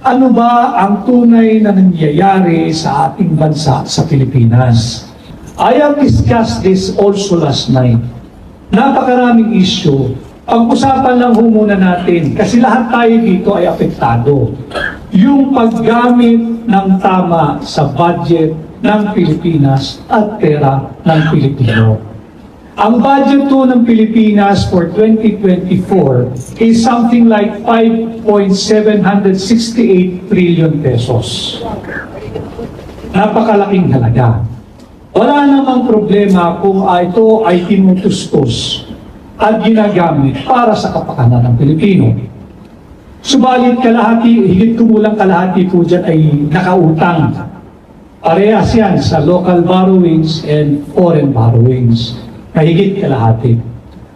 ano ba ang tunay na nangyayari sa ating bansa sa Pilipinas? I have discussed this also last night. Napakaraming issue. Pag-usapan lang ho muna natin, kasi lahat tayo dito ay apektado. Yung paggamit ng tama sa budget ng Pilipinas at pera ng Pilipino. Ang budget po ng Pilipinas for 2024 is something like 5.768 trillion pesos. Napakalaking halaga. Wala namang problema kung ito ay tinutustos at ginagamit para sa kapakanan ng Pilipino. Subalit kalahati, higit kumulang kalahati po dyan ay nakautang. Parehas yan sa local borrowings and foreign borrowings. Mahigit kalahati.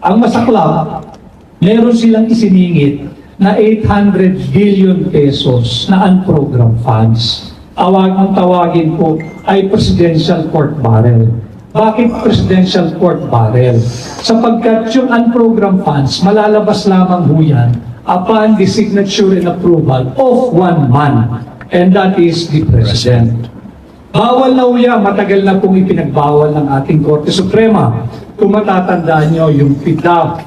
Ang masaklap, meron silang isiningit na 800 billion pesos na unprogrammed funds. Awag ang tawagin po ay Presidential Court Barrel. Bakit Presidential Court Barrel? Sapagkat yung unprogrammed funds, malalabas lamang ho yan upon the signature and approval of one man, and that is the President. Bawal na uya, matagal na pong ipinagbawal ng ating Korte Suprema. Kung matatandaan nyo, yung PIDAP,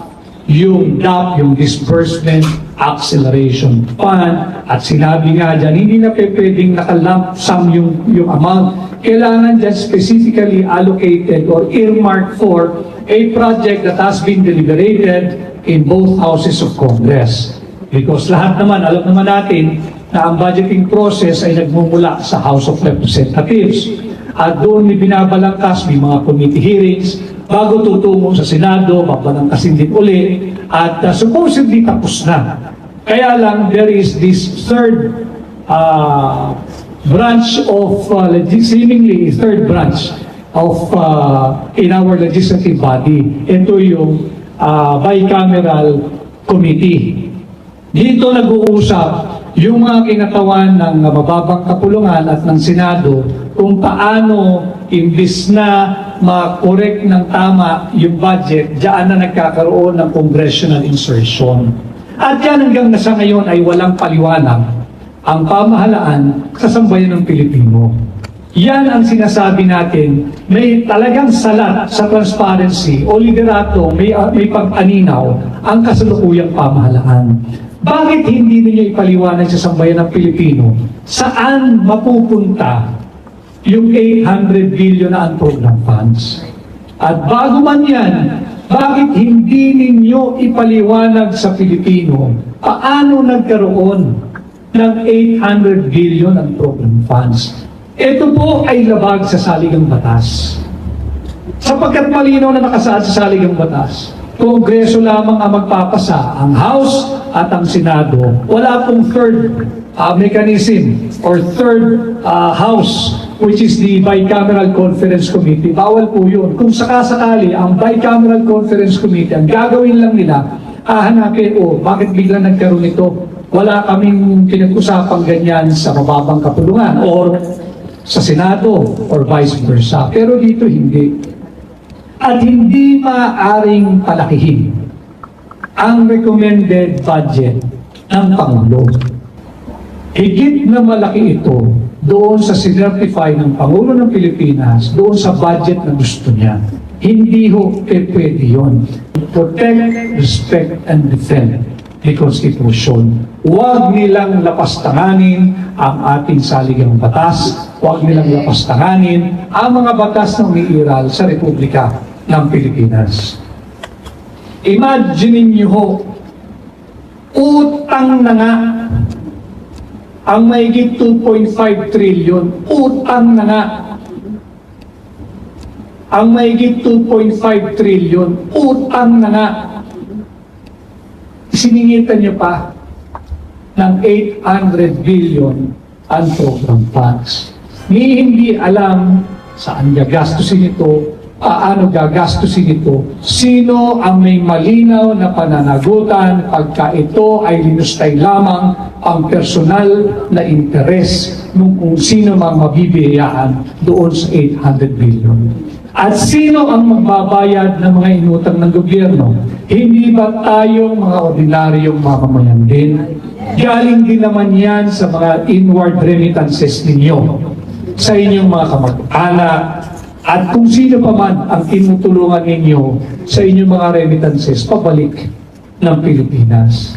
yung DAP, yung Disbursement Acceleration Fund, at sinabi nga dyan, hindi na pwedeng nakalump sum yung, yung amount. Kailangan dyan specifically allocated or earmarked for a project that has been deliberated in both houses of Congress. Because lahat naman, alam naman natin, na ang budgeting process ay nagmumula sa House of Representatives. At doon may binabalangkas, may mga committee hearings, bago tutungo sa Senado, babalangkasin din uli, at uh, supposedly tapos na. Kaya lang, there is this third uh, branch of, uh, seemingly third branch of uh, in our legislative body. Ito yung uh, bicameral committee. Dito nag-uusap yung mga kinatawan ng mababang kapulungan at ng Senado kung paano imbis na ma-correct ng tama yung budget, diyan na nagkakaroon ng congressional insertion. At yan hanggang nasa ngayon ay walang paliwanag ang pamahalaan sa sambayan ng Pilipino. Yan ang sinasabi natin, may talagang salat sa transparency o liderato, may, uh, may pag-aninaw ang kasalukuyang pamahalaan. Bakit hindi ninyo ipaliwanag sa sambayan ng Pilipino saan mapupunta yung 800 billion na unprogrammed funds? At bago man yan, bakit hindi ninyo ipaliwanag sa Pilipino paano nagkaroon ng 800 billion ang program funds. Ito po ay labag sa saligang batas. Sapagkat malinaw na nakasaad sa saligang batas, Kongreso lamang ang magpapasa, ang House at ang Senado. Wala pong third uh, mechanism or third uh, House which is the Bicameral Conference Committee. Bawal po yun. Kung sakasakali, ang Bicameral Conference Committee, ang gagawin lang nila, hahanapin, oh, bakit bigla nagkaroon ito? Wala kaming pinag-usapang ganyan sa mababang kapulungan or sa Senado or vice versa. Pero dito hindi. At hindi maaaring palakihin ang recommended budget ng Pangulo. Higit na malaki ito doon sa sinertify ng Pangulo ng Pilipinas, doon sa budget na gusto niya. Hindi ho eh, pwede yun. Protect, respect, and defend the Constitution. Huwag nilang lapastanganin ang ating saligang batas. Huwag nilang lapastanganin ang mga batas na umiiral sa Republika ng Pilipinas. Imagine niyo ho, utang na nga ang mahigit 2.5 trillion, utang na nga. Ang mahigit 2.5 trillion, utang na nga. Siningitan niyo pa ng 800 billion unprogram funds. Ni hindi alam saan gagastusin ito, paano gagastusin ito, sino ang may malinaw na pananagutan pagka ito ay linustay lamang ang personal na interes ng kung sino mang mabibiyayaan doon sa 800 billion. At sino ang magbabayad ng mga inutang ng gobyerno? Hindi ba tayong mga ordinaryong mamamayan din? galing din naman yan sa mga inward remittances ninyo sa inyong mga kamag-anak at kung sino pa man ang tinutulungan ninyo sa inyong mga remittances pabalik ng Pilipinas.